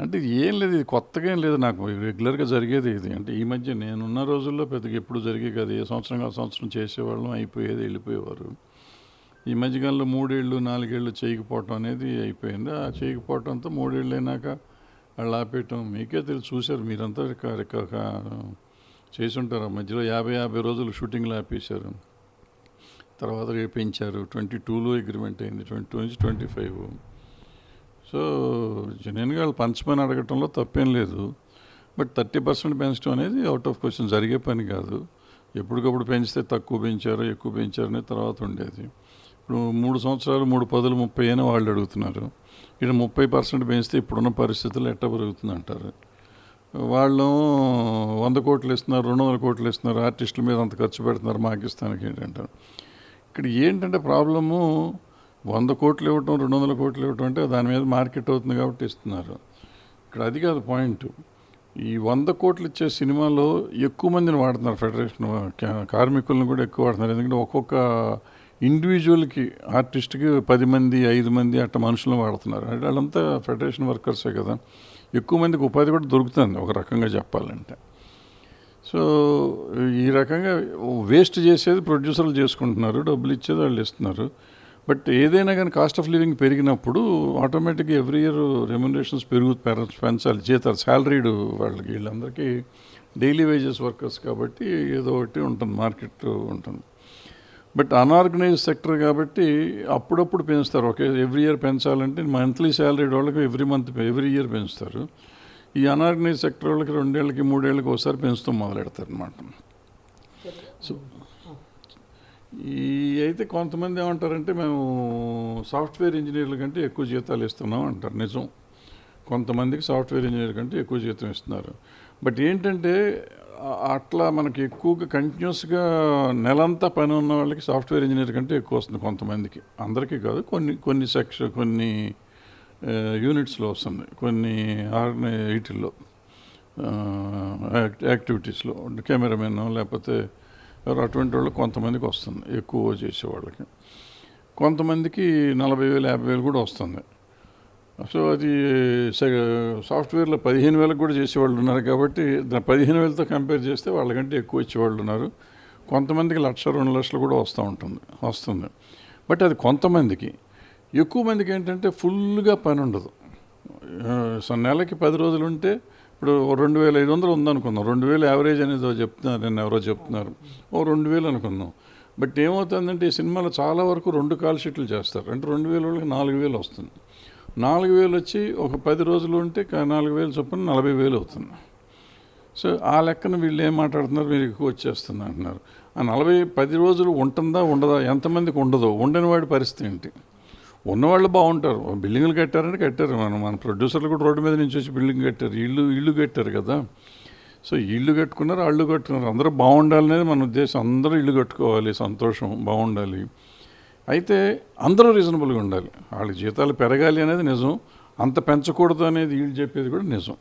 అంటే ఇది ఏం లేదు ఇది కొత్తగా ఏం లేదు నాకు. రెగ్యులర్గా జరిగేది ఇది. అంటే ఈ మధ్య నేనున్న రోజుల్లో పెద్దగా ఎప్పుడు జరిగే కాదు. ఏ సంవత్సరం ఆ సంవత్సరం చేసేవాళ్ళం అయిపోయేది వెళ్ళిపోయేవారు. ఈ మధ్యకాలంలో మూడేళ్ళు నాలుగేళ్ళు చేయకపోవటం అనేది అయిపోయింది. ఆ చేయకపోవటంతో మూడేళ్ళు అయినాక వాళ్ళు ఆపేయటం మీకే తెలిసి. చూశారు మీరంతా చేసి ఉంటారు ఆ మధ్యలో యాభై యాభై రోజులు షూటింగ్లు ఆపేశారు. తర్వాత రేపు పెంచారు. ట్వంటీ టూలో అగ్రిమెంట్ అయింది. ట్వంటీ టూ నుంచి ట్వంటీ ఫైవ్. సో జెన్యున్గా వాళ్ళు పంచమని అడగటంలో తప్పేం లేదు. బట్ థర్టీ పర్సెంట్ పెంచడం అనేది అవుట్ ఆఫ్ క్వశ్చన్ జరిగే పని కాదు. ఎప్పటికప్పుడు పెంచితే తక్కువ పెంచారు ఎక్కువ పెంచారు తర్వాత ఉండేది. ఇప్పుడు మూడు సంవత్సరాలు మూడు పదులు ముప్పై అని వాళ్ళు అడుగుతున్నారు. ఇక్కడ ముప్పై పర్సెంట్ పెంచితే ఇప్పుడున్న పరిస్థితుల్లో ఎట్ట పెరుగుతుంది అంటారు వాళ్ళు వంద కోట్లు ఇస్తున్నారు రెండు వందల కోట్లు ఇస్తున్నారు ఆర్టిస్టుల మీద అంత ఖర్చు పెడుతున్నారు మాకిస్తానికి ఏంటంటారు? ఇక్కడ ఏంటంటే ప్రాబ్లము వంద కోట్లు ఇవ్వటం రెండు వందల కోట్లు ఇవ్వటం అంటే దాని మీద మార్కెట్ అవుతుంది కాబట్టి ఇస్తున్నారు. ఇక్కడ అది కాదు పాయింట్. ఈ వంద కోట్లు ఇచ్చే సినిమాలో ఎక్కువ మందిని వాడుతున్నారు ఫెడరేషన్ కార్మికులను కూడా ఎక్కువ వాడుతున్నారు. ఎందుకంటే ఒక్కొక్క ఇండివిజువల్కి ఆర్టిస్ట్కి పది మంది ఐదు మంది అట్ట మనుషులను వాడుతున్నారు. అంటే వాళ్ళంతా ఫెడరేషన్ వర్కర్సే కదా. ఎక్కువ మందికి ఉపాధి కూడా దొరుకుతుంది ఒక రకంగా చెప్పాలంటే. సో ఈ రకంగా వేస్ట్ చేసేది ప్రొడ్యూసర్లు చేసుకుంటున్నారు డబ్బులు ఇచ్చేది వాళ్ళు ఇస్తున్నారు. బట్ ఏదైనా కానీ కాస్ట్ ఆఫ్ లివింగ్ పెరిగినప్పుడు ఆటోమేటిక్గా ఎవ్రీ ఇయర్ రెమ్యునరేషన్స్ పెరుగు పెర- పెంచాలి జీతాలు శాలరీడ్ వాళ్ళకి వీళ్ళందరికీ డైలీ వేజెస్ వర్కర్స్ కాబట్టి ఏదో ఒకటి ఉంటుంది మార్కెట్ ఉంటుంది. బట్ అనార్గనైజ్ సెక్టర్ కాబట్టి అప్పుడప్పుడు పెంచుతారు. ఓకే ఎవ్రీ ఇయర్ పెంచాలంటే మంత్లీ శాలరీ వాళ్ళకి ఎవ్రీ మంత్ ఎవ్రీ ఇయర్ పెంచుతారు. ఈ అనార్గనైజ్ సెక్టర్ వాళ్ళకి రెండేళ్ళకి మూడేళ్ళకి ఒకసారి పెంచుతూ మొదలెడతారు అనమాట సో ఈ అయితే కొంతమంది ఏమంటారంటే మేము సాఫ్ట్వేర్ ఇంజనీర్ల కంటే ఎక్కువ జీతాలు ఇస్తున్నాం అంటారు. నిజం. కొంతమందికి సాఫ్ట్వేర్ ఇంజనీర్ కంటే ఎక్కువ జీతం ఇస్తున్నారు. బట్ ఏంటంటే అట్లా మనకి ఎక్కువగా కంటిన్యూస్గా నెలంతా పని ఉన్న వాళ్ళకి సాఫ్ట్వేర్ ఇంజనీర్ కంటే ఎక్కువ వస్తుంది కొంతమందికి. అందరికీ కాదు కొన్ని కొన్ని సెక్షన్ కొన్ని యూనిట్స్లో వస్తుంది కొన్ని ఆర్గనై వీటిల్లో యాక్టివిటీస్లో కెమెరామెన్ లేకపోతే అటువంటి వాళ్ళు కొంతమందికి వస్తుంది ఎక్కువ చేసే వాళ్ళకి కొంతమందికి నలభై వేలు యాభై వేలు కూడా వస్తుంది. సో అది సాఫ్ట్వేర్లో పదిహేను వేలకు కూడా చేసేవాళ్ళు ఉన్నారు కాబట్టి పదిహేను వేలతో కంపేర్ చేస్తే వాళ్ళకంటే ఎక్కువ ఇచ్చేవాళ్ళు ఉన్నారు. కొంతమందికి లక్ష రెండు లక్షలు కూడా వస్తూ ఉంటుంది వస్తుంది. బట్ అది కొంతమందికి. ఎక్కువ మందికి ఏంటంటే ఫుల్గా పని ఉండదు. సో నెలకి పది రోజులు ఉంటే ఇప్పుడు రెండు వేల ఐదు వందలు ఉందనుకుందాం. రెండు వేలు యావరేజ్ అనేది చెప్తున్నారు నేను ఎవరో చెప్తున్నారు. ఓ రెండు వేలు అనుకుందాం. బట్ ఏమవుతుందంటే ఈ సినిమాలో చాలా వరకు రెండు కాల్ షీట్లు చేస్తారు. అంటే రెండు వేల వాళ్ళకి నాలుగు వేలు వస్తుంది. నాలుగు వేలు వచ్చి ఒక పది రోజులు ఉంటే నాలుగు వేలు చొప్పున నలభై వేలు అవుతుంది. సో ఆ లెక్కన వీళ్ళు ఏం మాట్లాడుతున్నారు? మీరు ఎక్కువ వచ్చేస్తుంది అంటున్నారు. ఆ నలభై పది రోజులు ఉంటుందా ఉండదా? ఎంతమందికి ఉండదో? ఉండని వాడి పరిస్థితి ఏంటి? ఉన్నవాళ్ళు బాగుంటారు. బిల్డింగ్లు కట్టారంటే కట్టారు. మనం మన ప్రొడ్యూసర్లు కూడా రోడ్డు మీద నుంచి వచ్చి బిల్డింగ్ కట్టారు. ఇల్లు ఇల్లు కట్టారు కదా. సో ఇల్లు కట్టుకున్నారు అళ్ళు కట్టుకున్నారు. అందరూ బాగుండాలనేది మన ఉద్దేశం. అందరూ ఇల్లు కట్టుకోవాలి సంతోషం బాగుండాలి. అయితే అందరూ రీజనబుల్గా ఉండాలి. వాళ్ళ జీతాలు పెరగాలి అనేది నిజం. అంత పెంచకూడదు అనేది వీళ్ళు చెప్పేది కూడా నిజం.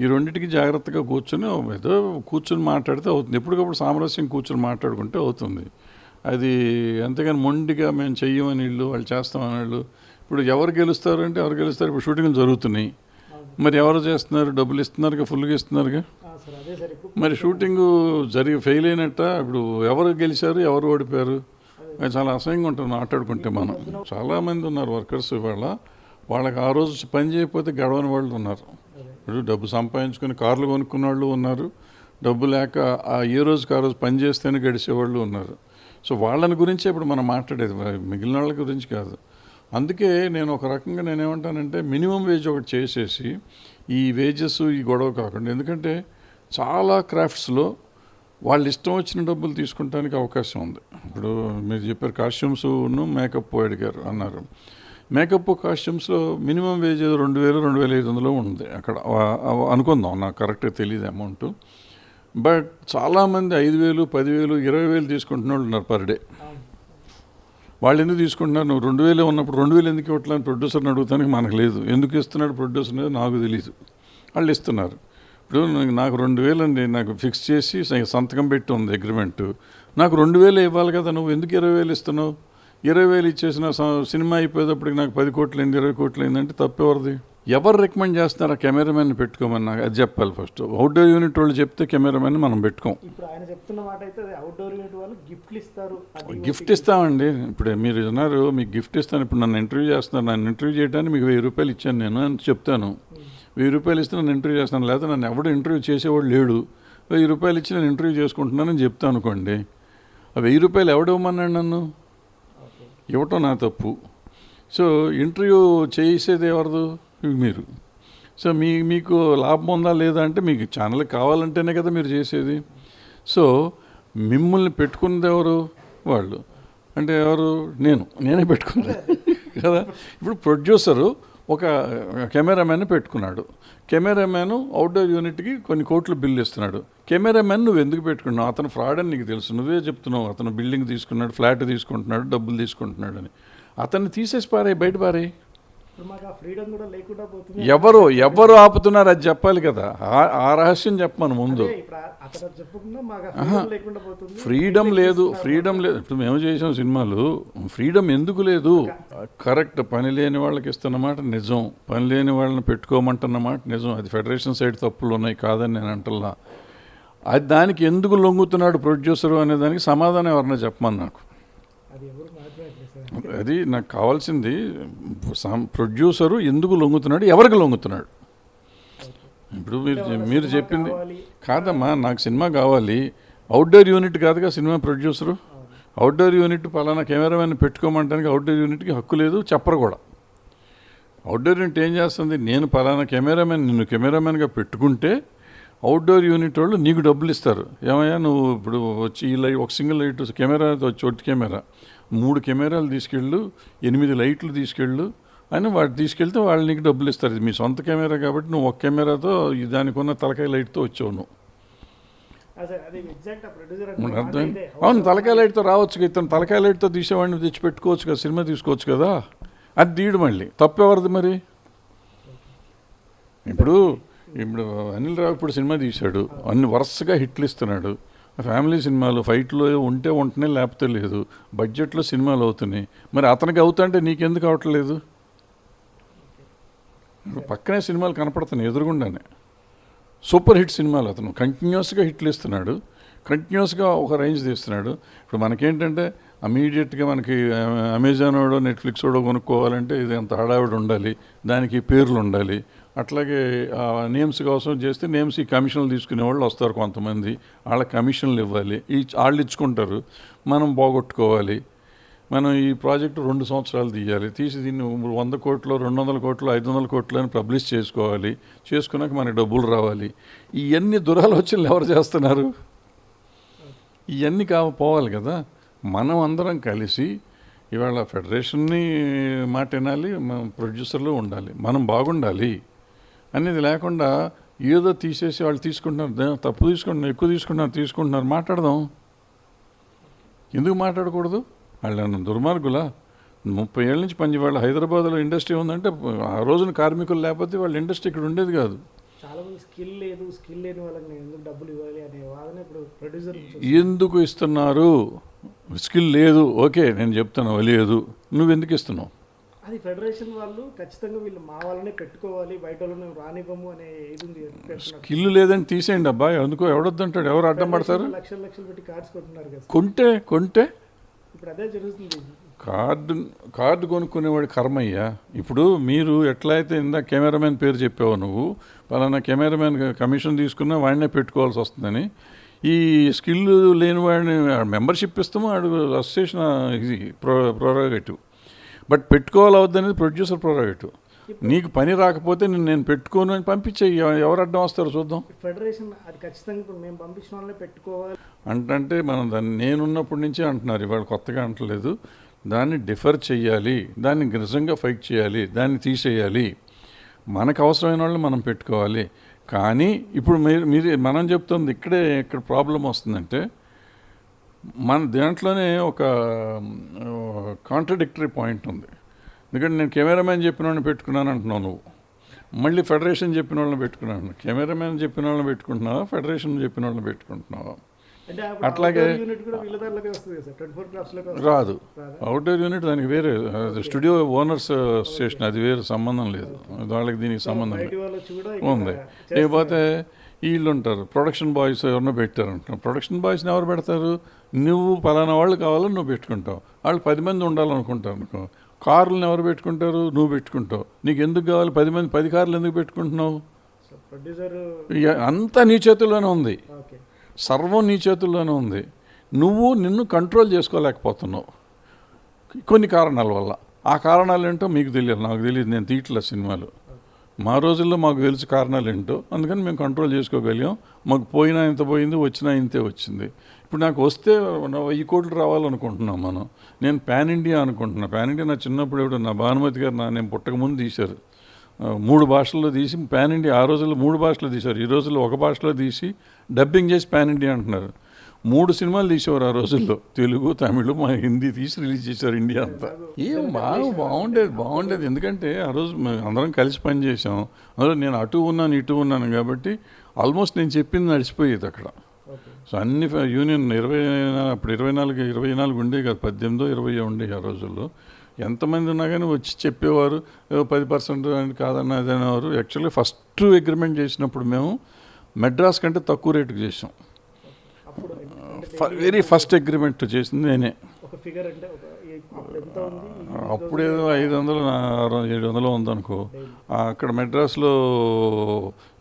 ఈ రెండింటికి జాగ్రత్తగా కూర్చొని ఏదో కూర్చొని మాట్లాడితే అవుతుంది. ఎప్పటికప్పుడు సామరస్యం కూర్చొని మాట్లాడుకుంటే అవుతుంది. అది అంతేగాని మొండిగా మేము చెయ్యమని వీళ్ళు వాళ్ళు చేస్తామని వాళ్ళు. ఇప్పుడు ఎవరు గెలుస్తారు అంటే ఎవరు గెలుస్తారు? ఇప్పుడు షూటింగ్లు జరుగుతున్నాయి. మరి ఎవరు చేస్తున్నారు? డబ్బులు ఇస్తున్నారుగా? ఫుల్గా ఇస్తున్నారుగా? మరి షూటింగ్ జరిగి ఫెయిల్ అయినట్ట? ఇప్పుడు ఎవరు గెలిచారు? ఎవరు ఓడిపోయారు? అది. చాలా అసహ్యంగా ఉంటుంది మాట్లాడుకుంటే మనం. చాలామంది ఉన్నారు వర్కర్స్ ఇవాళ. వాళ్ళకి ఆ రోజు పని చేయకపోతే గడవని వాళ్ళు ఉన్నారు. ఇప్పుడు డబ్బు సంపాదించుకొని కార్లు కొనుక్కున్న వాళ్ళు ఉన్నారు. డబ్బు లేక ఆ ఏ రోజుకి ఆ రోజు పని చేస్తేనే గడిచేవాళ్ళు ఉన్నారు. సో వాళ్ళని గురించే ఇప్పుడు మనం మాట్లాడేది మిగిలిన వాళ్ళ గురించి కాదు. అందుకే నేను ఒక రకంగా నేనేమంటానంటే మినిమం వేజ్ ఒకటి చేసేసి ఈ వేజెస్ ఈ గొడవ కాకుండా ఎందుకంటే చాలా క్రాఫ్ట్స్లో వాళ్ళు ఇష్టం వచ్చిన డబ్బులు తీసుకుంటానికి అవకాశం ఉంది. ఇప్పుడు మీరు చెప్పారు కాస్ట్యూమ్స్ను మేకప్ అడిగారు అన్నారు. మేకప్ కాస్ట్యూమ్స్లో మినిమం వేజ్ రెండు వేలు రెండు వేల ఐదు వందలు ఉంది అక్కడ. అనుకుందాం నాకు కరెక్ట్గా తెలియదు అమౌంట్. బట్ చాలామంది ఐదు వేలు పదివేలు ఇరవై వేలు తీసుకుంటున్న వాళ్ళు ఉన్నారు పర్ డే. వాళ్ళు ఎందుకు తీసుకుంటున్నారు? నువ్వు రెండు వేలు ఉన్నప్పుడు రెండు వేలు ఎందుకు ఇవ్వట్లేదు ప్రొడ్యూసర్ని అడుగుతానికి మనకు లేదు. ఎందుకు ఇస్తున్నాడు ప్రొడ్యూసర్ అనేది నాకు తెలియదు వాళ్ళు ఇస్తున్నారు. ఇప్పుడు నాకు- రెండు వేలు అండి నాకు ఫిక్స్ చేసి సంతకం పెట్టి ఉంది అగ్రిమెంట్ నాకు రెండు వేలు ఇవ్వాలి కదా నువ్వు ఎందుకు ఇరవై వేలు ఇస్తున్నావు? ఇరవై వేలు ఇచ్చేసిన సినిమా అయిపోయేటప్పటికి నాకు పది కోట్లు అయింది ఇరవై కోట్లు అయిందంటే తప్పెవరిది? ఎవరు రికమెండ్ చేస్తున్నారు ఆ కెమెరామెన్ పెట్టుకోమని నాకు అది చెప్పాలి ఫస్ట్. అవుట్డోర్ యూనిట్ వాళ్ళు చెప్తే కెమెరామెన్ మనం పెట్టుకోం. ఇప్పుడు ఆయన చెప్తున్న మాట అయితే అవుట్డోర్ యూనిట్ వాళ్ళు గిఫ్ట్లు ఇస్తారు. గిఫ్ట్ ఇస్తామండి. ఇప్పుడు మీరు ఉన్నారు మీకు గిఫ్ట్ ఇస్తాను. ఇప్పుడు నన్ను ఇంటర్వ్యూ చేస్తున్నారు. నన్ను ఇంటర్వ్యూ చేయడానికి మీకు వెయ్యి రూపాయలు ఇచ్చాను నేను అని చెప్తాను. వెయ్యి రూపాయలు ఇస్తే నన్ను ఇంటర్వ్యూ చేస్తాను. లేదా నన్ను ఎవడు ఇంటర్వ్యూ చేసేవాడు లేడు. వెయ్యి రూపాయలు ఇచ్చి నేను ఇంటర్వ్యూ చేసుకుంటున్నానని చెప్తాను అనుకోండి. ఆ వెయ్యి రూపాయలు ఎవడివ్వమన్నాడు నన్ను. ఇవ్వటం నా తప్పు. సో ఇంటర్వ్యూ చేసేది ఎవరిది? మీరు. సో మీ మీకు లాభం ఉందా లేదా అంటే మీకు ఛానల్ కావాలంటేనే కదా మీరు చేసేది. సో మిమ్మల్ని పెట్టుకున్నది ఎవరు? వాళ్ళు. అంటే ఎవరు? నేను. నేనే పెట్టుకున్నాను కదా? ఇప్పుడు ప్రొడ్యూసరు ఒక కెమెరామ్యాన్ పెట్టుకున్నాడు. కెమెరామ్యాన్ అవుట్డోర్ యూనిట్కి కొన్ని కోట్లు బిల్లు ఇస్తున్నాడు. కెమెరామ్యాన్ నువ్వు ఎందుకు పెట్టుకున్నావు? అతను ఫ్రాడ్ అని నీకు తెలుసు. నువ్వే చెప్తున్నావు. అతను బిల్డింగ్ తీసుకున్నాడు ఫ్లాట్ తీసుకుంటున్నాడు డబ్బులు తీసుకుంటున్నాడు అని. అతన్ని తీసేసి పారే బయట పారే ఎవరు ఎవరు ఆపుతున్నారు అది చెప్పాలి కదా. ఆ- రహస్యం చెప్పమను ముందు. ఫ్రీడమ్ లేదు ఫ్రీడమ్ లేదు. ఇప్పుడు మేము చేసాం సినిమాలు ఫ్రీడమ్ ఎందుకు లేదు? కరెక్ట్ పని లేని వాళ్ళకి ఇస్తున్నమాట నిజం. పని లేని వాళ్ళని పెట్టుకోమంటున్నమాట నిజం. అది ఫెడరేషన్ సైడ్ తప్పులు ఉన్నాయి కాదని నేను అంటున్నా అది దానికి ఎందుకు లొంగుతున్నాడు ప్రొడ్యూసరు అనే దానికి సమాధానం ఎవరన్నా చెప్పమని నాకు. అది నాకు కావాల్సింది ప్రొడ్యూసరు ఎందుకు లొంగుతున్నాడు ఎవరికి లొంగుతున్నాడు? ఇప్పుడు మీరు మీరు చెప్పింది. కాదమ్మా నాకు సినిమా కావాలి. అవుట్డోర్ యూనిట్ కాదుగా సినిమా ప్రొడ్యూసరు. అవుట్డోర్ యూనిట్ పలానా కెమెరామెన్ పెట్టుకోమంటానికి అవుట్డోర్ యూనిట్కి హక్కు లేదు చెప్పరు కూడా. అవుట్డోర్ యూనిట్ ఏం చేస్తుంది? నేను పలానా కెమెరామెన్ నిన్ను కెమెరామెన్గా పెట్టుకుంటే అవుట్డోర్ యూనిట్ వాళ్ళు నీకు డబ్బులు ఇస్తారు. ఏమయ్యా నువ్వు ఇప్పుడు వచ్చి ఈ లైట్ ఒక సింగిల్ లైట్ కెమెరా చోటు కెమెరా. మూడు కెమెరాలు తీసుకెళ్ళు ఎనిమిది లైట్లు తీసుకెళ్ళు అని వాటి తీసుకెళ్తే వాళ్ళు నీకు డబ్బులు ఇస్తారు. ఇది మీ సొంత కెమెరా కాబట్టి నువ్వు ఒక కెమెరాతో ఈ దానికి ఉన్న తలకాయ లైట్తో వచ్చావు నువ్వు. అర్థం అవును తలకాయ లైట్తో రావచ్చు కదా, ఇతను తలకాయ లైట్తో తీసేవాడిని తెచ్చి పెట్టుకోవచ్చు కదా సినిమా తీసుకోవచ్చు కదా. అది తీయడు మళ్ళీ. తప్పు ఎవరిది మరి? ఇప్పుడు ఇప్పుడు అనిల్ రావు ఇప్పుడు సినిమా తీశాడు. అన్ని వరుసగా హిట్లు ఇస్తున్నాడు. ఫ్యామిలీ సినిమాలు ఫైట్లో ఉంటే ఉంటనే లేకపోతే లేదు. బడ్జెట్లో సినిమాలు అవుతున్నాయి. మరి అతనికి అవుతుంటే నీకెందుకు అవట్లేదు? పక్కనే సినిమాలు కనపడుతున్నాయి ఎదురుగుండానే. సూపర్ హిట్ సినిమాలు అతను. కంటిన్యూస్గా హిట్లు ఇస్తున్నాడు. కంటిన్యూస్గా ఒక రేంజ్ తీస్తున్నాడు. ఇప్పుడు మనకేంటంటే అమీడియట్గా మనకి అమెజాన్ వాడో నెట్ఫ్లిక్స్ వాడో కొనుక్కోవాలంటే ఇది అంత హడావిడి ఉండాలి. దానికి పేర్లు ఉండాలి. అట్లాగే నేమ్స్ కోసం చేస్తే నేమ్స్ ఈ కమిషన్లు తీసుకునే వాళ్ళు వస్తారు కొంతమంది. వాళ్ళ కమిషన్లు ఇవ్వాలి. ఈ వాళ్ళు ఇచ్చుకుంటారు. మనం పోగొట్టుకోవాలి. మనం ఈ ప్రాజెక్టు రెండు సంవత్సరాలు తీయాలి. తీసి దీన్ని వంద కోట్లు రెండు వందల కోట్లు ఐదు వందల కోట్లు అని పబ్లిష్ చేసుకోవాలి. చేసుకున్నాక మనకి డబ్బులు రావాలి. ఇవన్నీ దురాలోచనలు ఎవరు చేస్తున్నారు? ఇవన్నీ కాకపోవాలి కదా. మనం అందరం కలిసి ఇవాళ ఫెడరేషన్ని మాట వినాలి ప్రొడ్యూసర్లు ఉండాలి. మనం బాగుండాలి. అనేది లేకుండా ఏదో తీసేసి వాళ్ళు తీసుకుంటున్నారు తప్పు తీసుకుంటున్నారు ఎక్కువ తీసుకుంటున్నారు తీసుకుంటున్నారు మాట్లాడదాం. ఎందుకు మాట్లాడకూడదు? వాళ్ళు దుర్మార్గులా. ముప్పై ఏళ్ళ నుంచి పని వాళ్ళ హైదరాబాద్లో ఇండస్ట్రీ ఉందంటే ఆ రోజున కార్మికులు లేకపోతే వాళ్ళ ఇండస్ట్రీ ఇక్కడ ఉండేది కాదు. చాలా మంది స్కిల్ లేదు స్కిల్ లేని వాళ్ళకి నేను ఎందుకు డబ్బులు ఇవ్వాలి అనే వాదన ఇప్పుడు ప్రొడ్యూసర్ ఎందుకు ఇస్తున్నారు? స్కిల్ లేదు. ఓకే నేను చెప్తాను లేదు. నువ్వు ఎందుకు ఇస్తున్నావు? అది ఫెడరేషన్ వాళ్ళు ఖచ్చితంగా వీళ్ళు మా వాళ్ళనే పెట్టుకోవాలి బయట వాళ్ళని రానివ్వము అనే ఇది ఉంది. స్కిల్ లేదని తీసేయండి అబ్బా ఎందుకో ఎవడొద్దంటాడు ఎవరు అడ్డం పడతారు? లక్షలు లక్షలు పెట్టి కార్డ్స్ కొంటున్నారు కదా. కొంటే కొంటే? ఇప్పుడు అదే జరుగుతుంది. కార్డు కార్డు కొనుక్కునేవాడి కర్మయ్యా. ఇప్పుడు మీరు ఎట్లా అయితే ఇందాక కెమెరామెన్ పేరు చెప్పావు నువ్వు పలానా కెమెరామెన్ కమిషన్ తీసుకున్నా వాడినే పెట్టుకోవాల్సి వస్తుందని. ఈ స్కిల్ లేని వాడిని మెంబర్షిప్ ఇస్తాము వాడు అసోసియేషన్ ఇది ప్రో ప్రోరోగేటివ్. బట్ పెట్టుకోవాలి అవద్దనేది ప్రొడ్యూసర్ ప్రోరోగేటివ్ నీకు పని రాకపోతే నేను నేను పెట్టుకోను అని పంపించే ఎవరు అడ్డం వస్తారో చూద్దాం. ఫెడరేషన్ అది ఖచ్చితంగా ఇప్పుడు మేము పంపించిన వాళ్ళనే పెట్టుకోవాలి. అంటే మనం దాన్ని నేనున్నప్పటి నుంచే అంటున్నారు ఇవాళ కొత్తగా అంటలేదు. దాన్ని డిఫర్ చేయాలి దాన్ని నిజంగా ఫైట్ చేయాలి దాన్ని తీసేయాలి. మనకు అవసరమైన వాళ్ళని మనం పెట్టుకోవాలి. కానీ ఇప్పుడు మీరు మీరు మనం చెప్తుంది ఇక్కడే ఇక్కడ ప్రాబ్లం వస్తుందంటే మన దాంట్లోనే ఒక కాంట్రడిక్టరీ పాయింట్ ఉంది. ఎందుకంటే నేను కెమెరామ్యాన్ చెప్పిన వాళ్ళని పెట్టుకున్నాను అంటున్నావు నువ్వు. మళ్ళీ ఫెడరేషన్ చెప్పిన వాళ్ళని పెట్టుకున్నాను కెమెరామ్యాన్ చెప్పిన వాళ్ళని పెట్టుకుంటున్నావా? ఫెడరేషన్ చెప్పిన వాళ్ళని పెట్టుకుంటున్నావా? అట్లాగే రాదు? అవుట్డోర్ యూనిట్ దానికి వేరే స్టూడియో ఓనర్స్ స్టేషన్ అది వేరే సంబంధం లేదు. వాళ్ళకి దీనికి సంబంధం లేదు. ఉంది. లేకపోతే వీళ్ళు ఉంటారు ప్రొడక్షన్ బాయ్స్ ఎవరినో పెట్టారు అంటారు ప్రొడక్షన్ బాయ్స్ని ఎవరు పెడతారు? నువ్వు పలానా వాళ్ళు కావాలని నువ్వు పెట్టుకుంటావు. వాళ్ళు పది మంది ఉండాలనుకుంటారు అనుకో. కార్లను ఎవరు పెట్టుకుంటారు? నువ్వు పెట్టుకుంటావు. నీకు ఎందుకు కావాలి? పది మంది పది కార్లు ఎందుకు పెట్టుకుంటున్నావు? అంతా నీ చేతుల్లోనే ఉంది. సర్వం నీ చేతుల్లోనే ఉంది. నువ్వు నిన్ను కంట్రోల్ చేసుకోలేకపోతున్నావు. కొన్ని కారణాల వల్ల. ఆ కారణాలు ఏంటో మీకు తెలియదు. నాకు తెలియదు. నేను తీయట్లే సినిమాలు. మా రోజుల్లో మాకు తెలిసి కారణాలు ఏంటో అందుకని మేము కంట్రోల్ చేసుకోగలిగాం. మాకు పోయినా ఇంత పోయింది వచ్చినా ఇంతే వచ్చింది. ఇప్పుడు నాకు వస్తే వెయ్యి కోట్లు రావాలనుకుంటున్నాం మనం. నేను పాన్ ఇండియా అనుకుంటున్నా. పాన్ ఇండియా నా చిన్నప్పుడు ఎవడు నా భానుమతి గారు నా నేను పుట్టకముందు తీశారు. మూడు భాషల్లో తీసి పాన్ ఇండియా ఆ రోజుల్లో మూడు భాషలు తీశారు. ఈ రోజుల్లో ఒక భాషలో తీసి డబ్బింగ్ చేసి పాన్ ఇండియా అంటున్నారు. మూడు సినిమాలు తీసేవారు ఆ రోజుల్లో. తెలుగు తమిళ్ మా హిందీ తీసి రిలీజ్ చేశారు ఇండియా అంతా. ఏం బాగా బాగుండేది బాగుండేది. ఎందుకంటే ఆ రోజు మేము అందరం కలిసి పని చేసాం అందులో నేను అటు ఉన్నాను ఇటు ఉన్నాను కాబట్టి ఆల్మోస్ట్ నేను చెప్పింది నడిచిపోయేది అక్కడ. సో అన్ని యూనియన్ ఇరవై అప్పుడు ఇరవై నాలుగు ఇరవై నాలుగు ఉండే కాదు పద్దెనిమిదో ఇరవై ఉండే ఆ రోజుల్లో. ఎంతమంది ఉన్నా కానీ వచ్చి చెప్పేవారు "ఏవో పది పర్సెంట్ అని కాదన్న అదనేవారు యాక్చువల్లీ ఫస్ట్ అగ్రిమెంట్ చేసినప్పుడు మేము మెడ్రాస్ కంటే తక్కువ రేటుకి చేసాం. వెరీ ఫస్ట్ అగ్రిమెంట్ చేసింది నేనే. ఒక ఫిగర్ అంటే ఒక ఏ- అప్పుడు ఎంత ఉంది? ఈ అప్పుడు ఏదో ఐదు వందలు ఏడు వందలు ఉందనుకో. అక్కడ మెడ్రాస్లో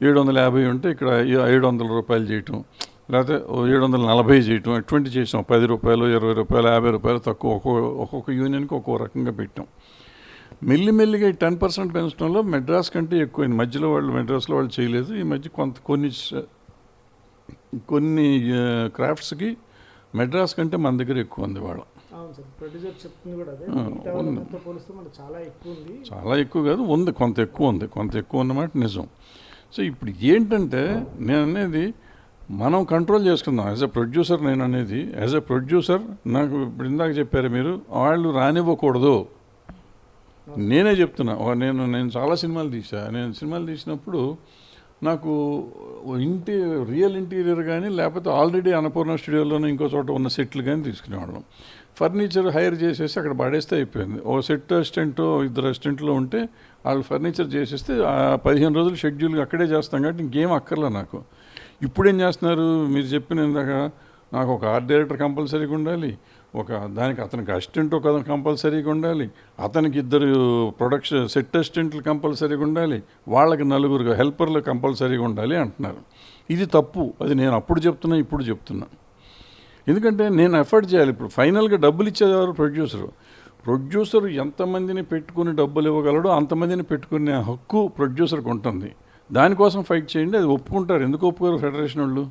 ఏడు వందల యాభై ఉంటే ఇక్కడ ఏడు వందల రూపాయలు చేయటం. లేకపోతే ఏడు వందల నలభై చేయటం. ఎటువంటి చేసాం. పది రూపాయలు ఇరవై రూపాయలు యాభై రూపాయలు తక్కువ. ఒక్కొక్క ఒక్కొక్క యూనియన్కి ఒక్కో రకంగా పెట్టాం. మెల్లిమెల్లిగా ఈ టెన్ పర్సెంట్ పెంచడంలో మెడ్రాస్ కంటే ఎక్కువైంది. మధ్యలో వాళ్ళు మెడ్రాస్లో వాళ్ళు చేయలేదు. ఈ మధ్య కొంత కొన్ని కొన్ని క్రాఫ్ట్స్కి మెడ్రాస్ కంటే మన దగ్గర ఎక్కువ ఉంది వాళ్ళ. చాలా ఎక్కువ కాదు ఉంది కొంత ఎక్కువ ఉంది కొంత ఎక్కువ ఉన్నమాట నిజం. సో ఇప్పుడు ఏంటంటే నేను అనేది మనం కంట్రోల్ చేసుకుందాం. యాజ్ ఎ ప్రొడ్యూసర్ నేను అనేది యాజ్ ఎ ప్రొడ్యూసర్ నాకు ఇప్పుడు ఇందాక చెప్పారు మీరు వాళ్ళు రానివ్వకూడదు. నేనే చెప్తున్నా. నేను నేను చాలా సినిమాలు తీసా నేను సినిమాలు తీసినప్పుడు నాకు ఇంటి రియల్ ఇంటీరియర్ కానీ లేకపోతే ఆల్రెడీ అన్నపూర్ణ స్టూడియోలోనే ఇంకో చోట ఉన్న సెట్లు కానీ తీసుకునేవాళ్ళం. ఫర్నిచర్ హైర్ చేసేసి అక్కడ పడేస్తే అయిపోయింది. ఓ సెట్ అసిస్టెంట్ ఇద్దరు అసిస్టెంట్లో ఉంటే వాళ్ళు ఫర్నిచర్ చేసేస్తే పదిహేను రోజులు షెడ్యూల్ అక్కడే చేస్తాం కాబట్టి ఇంకేం అక్కర్లే నాకు. ఇప్పుడు ఏం చేస్తున్నారు? మీరు చెప్పిన ఇందాక నాకు ఒక ఆర్ట్ డైరెక్టర్ కంపల్సరీగా ఉండాలి. ఒక దానికి అతనికి అసిస్టెంట్ ఒక కంపల్సరీగా ఉండాలి. అతనికి ఇద్దరు ప్రొడక్షన్ సెట్ అసిస్టెంట్లు కంపల్సరీగా ఉండాలి. వాళ్ళకి నలుగురు హెల్పర్లు కంపల్సరీగా ఉండాలి అంటున్నారు. ఇది తప్పు. అది నేను అప్పుడు చెప్తున్నా ఇప్పుడు చెప్తున్నా. ఎందుకంటే నేను ఎఫర్ట్ చేయాలి. ఇప్పుడు ఫైనల్గా డబ్బులు ఇచ్చేవారు ప్రొడ్యూసరు. ప్రొడ్యూసర్ ఎంతమందిని పెట్టుకుని డబ్బులు ఇవ్వగలడో అంతమందిని పెట్టుకునే హక్కు ప్రొడ్యూసర్కి ఉంటుంది. దానికోసం ఫైట్ చేయండి. అది ఒప్పుకుంటారు. ఎందుకు ఒప్పుకోరు ఫెడరేషన్ వాళ్ళు?